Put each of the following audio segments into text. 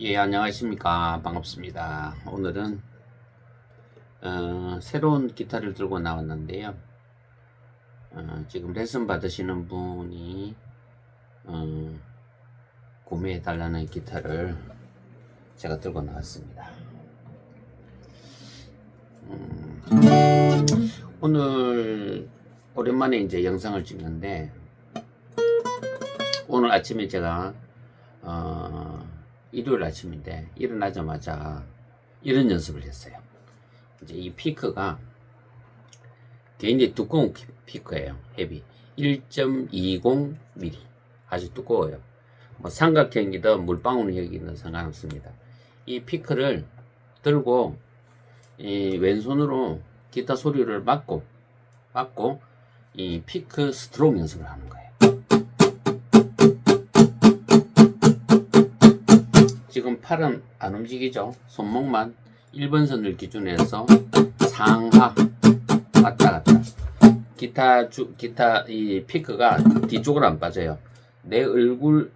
예, 안녕하십니까. 반갑습니다. 오늘은, 어, 새로운 기타를 들고 나왔는데요. 어, 지금 레슨 받으시는 분이, 어, 구매해 달라는 기타를 제가 들고 나왔습니다. 음, 오늘, 오랜만에 이제 영상을 찍는데, 오늘 아침에 제가, 어, 일요일 아침인데 일어나자마자 이런 연습을 했어요. 이제 이 피크가 굉장히 두꺼운 피- 피크예요. 헤비 1.20mm 아주 두꺼워요. 뭐 삼각형이든 물방울형이든 상관없습니다. 이 피크를 들고 이 왼손으로 기타 소리를 막고 막고 이 피크 스트로크 연습을 하는 거예요. 팔은 안 움직이죠. 손목만 1번 선을 기준으로 해서 상하 왔다 갔다. 기타 주 기타 이 피크가 뒤쪽으로 안 빠져요. 내 얼굴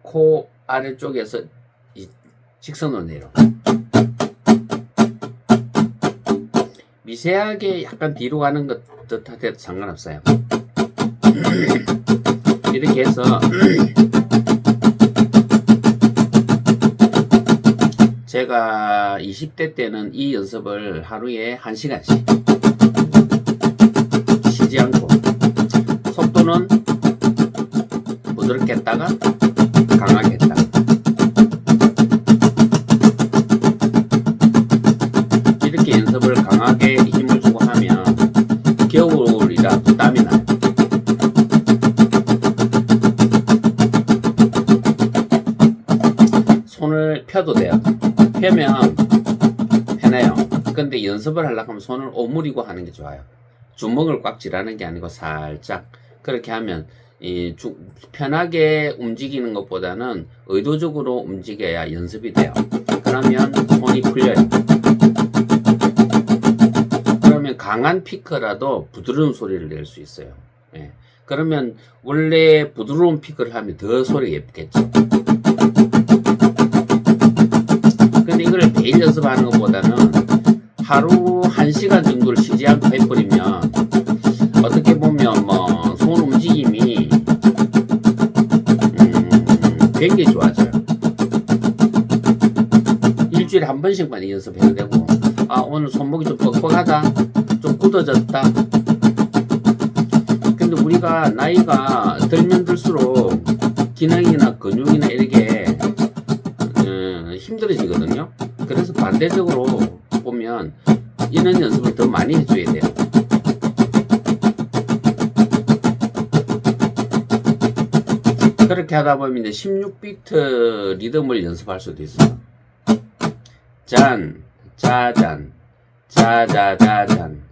코 아래쪽에서 이 직선으로 내려. 미세하게 약간 뒤로 가는 것 듯하대도 상관없어요. 이렇게 해서 제가 20대 때는 이 연습을 하루에 1시간씩 쉬지 않고 속도는 부드럽게 했다가 강하게 했다가 이렇게 연습을 강하게 힘을 주고 하면 겨울이라 땀이 나요. 손을 펴도 돼요. 펴면 편해요. 근데 연습을 하려고 하면 손을 오므리고 하는 게 좋아요. 주먹을 꽉 쥐라는 게 아니고 살짝 그렇게 하면 이 주- 편하게 움직이는 것보다는 의도적으로 움직여야 연습이 돼요. 그러면 손이 풀려요. 그러면 강한 피크라도 부드러운 소리를 낼 수 있어요. 예. 그러면 원래 부드러운 피크를 하면 더 소리가 예쁘겠죠. 매일 연습하는 것보다는 하루 한 시간 정도를 쉬지 않고 해버리면 어떻게 보면 뭐 손 움직임이 음, 굉장히 좋아져요. 일주일에 한 번씩만 이 연습해도 되고 아 오늘 손목이 좀 뻑뻑하다 좀 굳어졌다 근데 우리가 나이가 들면 들수록 기능이나 근육이나 반대적으로 보면 이런 연습을 더 많이 해줘야 돼요. 그렇게 하다 보면 이제 16비트 리듬을 연습할 수도 있어요. 짠, 짜잔, 짜자자잔,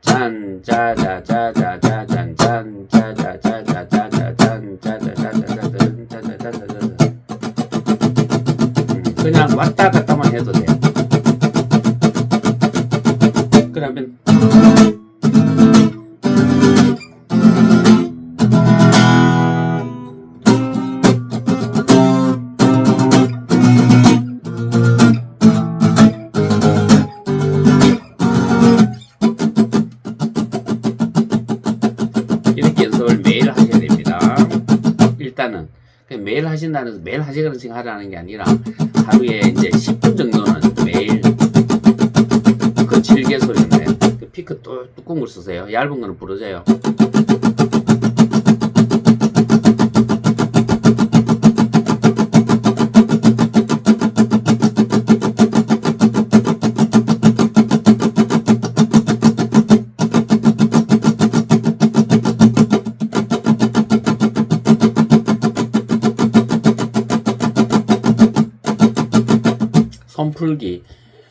짠, 짜자자자자잔, 짠, 짜자자자자잔, 짜자자자자잔, 짜자자자자잔. 그냥 왔다 갔다만 해도 돼요. 그냥 매일 하신다는 매일 하시는 식 하라는 게 아니라 하루에 이제 10분 정도는 매일 그 질개 소리인데 그 피크 걸 쓰세요. 얇은 거는 부러져요. 풀기.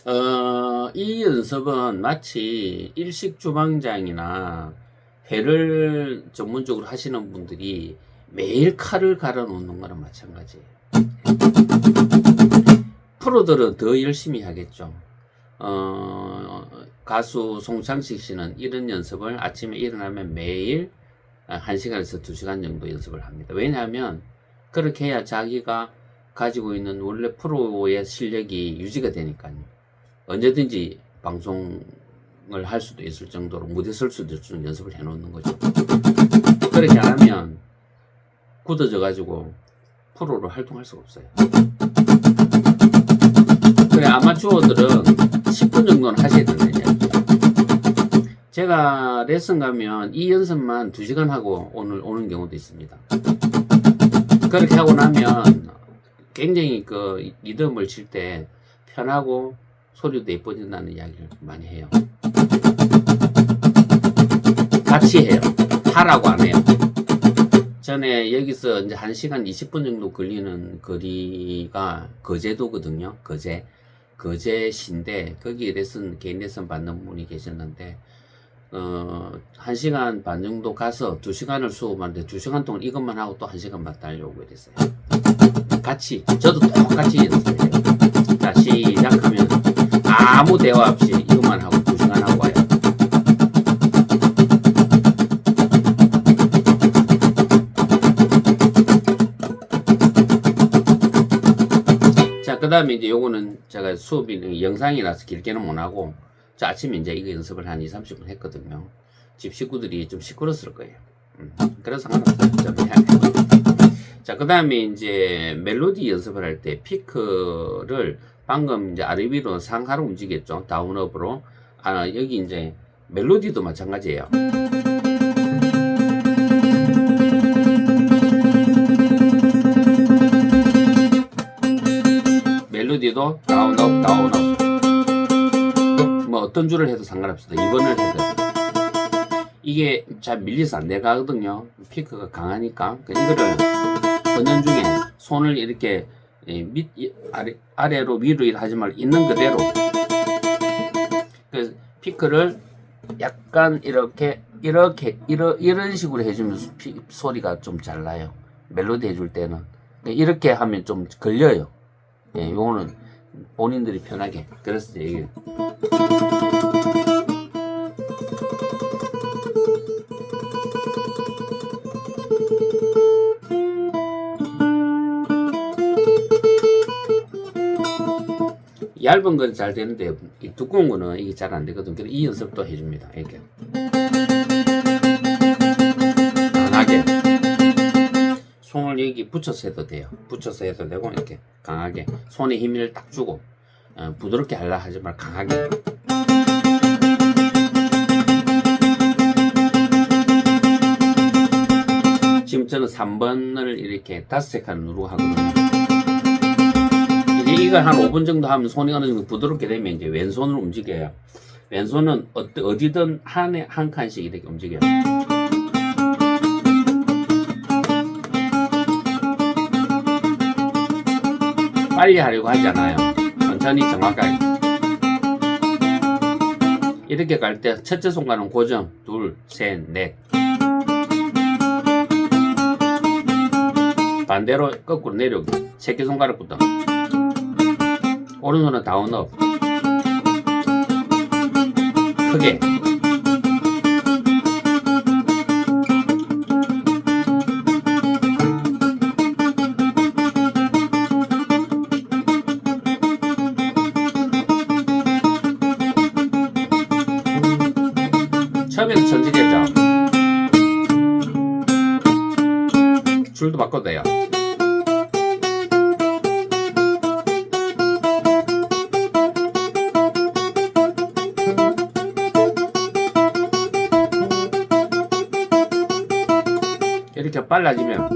어, 이 연습은 마치 일식 주방장이나 회를 전문적으로 하시는 분들이 매일 칼을 갈아 놓는 거랑 마찬가지예요. 프로들은 더 열심히 하겠죠. 어, 가수 송창식 씨는 이런 연습을 아침에 일어나면 매일 1시간에서 2시간 정도 연습을 합니다. 왜냐하면 그렇게 해야 자기가 가지고 있는 원래 프로의 실력이 유지가 되니까요. 언제든지 방송을 할 수도 있을 정도로 무대 설 수도 정도로 연습을 해 놓는 거죠. 그렇게 안 하면 굳어져 가지고 프로로 활동할 수가 없어요. 그래 아마추어들은 10분 정도는 하셔야 이야기죠. 제가 레슨 가면 이 연습만 2시간 하고 오늘 오는 경우도 있습니다. 그렇게 하고 나면 굉장히 그 리듬을 칠 때 편하고 소리도 예뻐진다는 이야기를 많이 해요. 같이 해요. 하라고 안 해요. 전에 여기서 이제 1시간 20분 정도 걸리는 거리가 거제도거든요. 거제. 거제시인데 거기 레슨 개인 레슨 받는 분이 계셨는데 어, 1시간 반 정도 가서 2시간을 수업하는데 2시간 동안 이것만 하고 또 1시간 반 달려오고 이랬어요. 같이 저도 똑같이 연습해요. 자 시작하면 아무 대화 없이 이것만 하고 2시간 하고 와요. 자, 그 다음에 이제 요거는 제가 수업이 영상이라서 길게는 못 하고, 자, 아침에 이제 이거 연습을 한 2, 30분 했거든요. 집 식구들이 좀 시끄러웠을 거예요. 음, 그래서 상관없어요. 좀 해야 돼요. 자, 그 다음에 이제 멜로디 연습을 할 때 피크를 방금 이제 아래 위로 상하로 움직였죠. 다운업으로. 아, 여기 이제 멜로디도 마찬가지예요. 멜로디도 다운업, 다운업. 뭐 어떤 줄을 해도 상관없습니다. 2번을 해도. 이게 잘 밀려서 안 내가거든요. 피크가 강하니까. 그 이거를 번연 중에 손을 이렇게 이 밑, 이 아래, 아래로 위로 하지 말고 있는 그대로. 그 피크를 약간 이렇게 이렇게 이러, 이런 식으로 해주면 수- 피- 소리가 좀 잘 나요. 멜로디 해줄 때는 이렇게 하면 좀 걸려요. 예, 요거는 본인들이 편하게. 그래서 이게 얇은 건 잘 되는데 이 두꺼운 거는 이게 잘 안 되거든. 그래서 이 연습도 해줍니다. 이렇게 강하게 손을 여기 붙여서 해도 돼요. 붙여서 해도 되고 이렇게 강하게 손에 힘을 딱 주고 어, 부드럽게 하려 하지 말고 강하게 지금 저는 3번을 이렇게 다섯 칸 누르고 하거든요. 이제 이걸 한 5분 정도 하면 손이 어느 정도 부드럽게 되면 이제 왼손으로 움직여요. 왼손은 어, 어디든 한, 해- 한 칸씩 이렇게 움직여요. 빨리 하려고 하지 않아요. 천천히 정확하게. 이렇게 갈 때 첫째 손가락은 고정. 둘, 셋, 넷. 반대로 거꾸로 내려오기. 새끼 손가락부터. 오른손은 다운업. 크게. 처음에는 천천히 했죠. 줄도 바꿔도 돼요. 이렇게 빨라지면.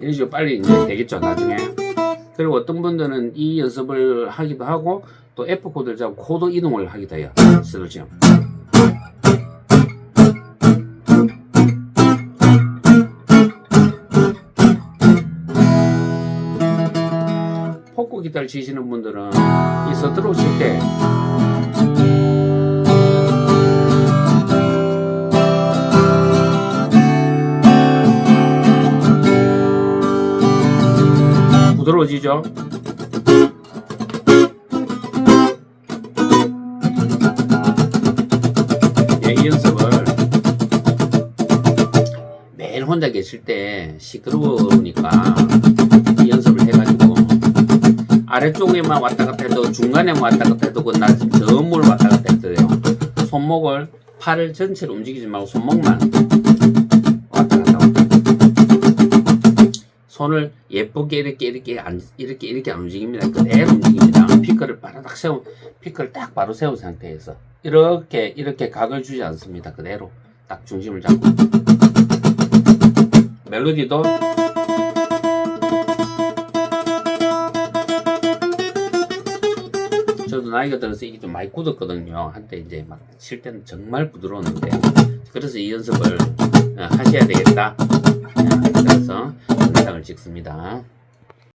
이런 식으로 빨리 이제 되겠죠 나중에. 그리고 어떤 분들은 이 연습을 하기도 하고 또 F 코드를 잡고 코드 이동을 하기도 해요 스르시험 기타를 치시는 분들은 있어 들어오실 때 부드러워지죠? 예, 이 연습을 매일 혼자 계실 때 시끄러우니까 아래쪽에만 왔다 갔다 해도 중간에만 왔다 갔다 해도 그 낮은 저음을 왔다 갔다 돼요. 손목을 팔을 전체를 움직이지 말고 손목만 왔다 갔다 왔다. 손을 예쁘게 이렇게 이렇게 안 이렇게 이렇게 안 움직입니다. 그대로 움직입니다. 피크를 바라닥 세운 피크를 딱 바로 세운 상태에서 이렇게 이렇게 각을 주지 않습니다. 그대로 딱 중심을 잡고 멜로디도 나이가 들어서 이게 좀 많이 굳었거든요. 한때 이제 막 칠 때는 정말 부드러웠는데 그래서 이 연습을 어, 하셔야 되겠다. 어, 그래서 영상을 찍습니다.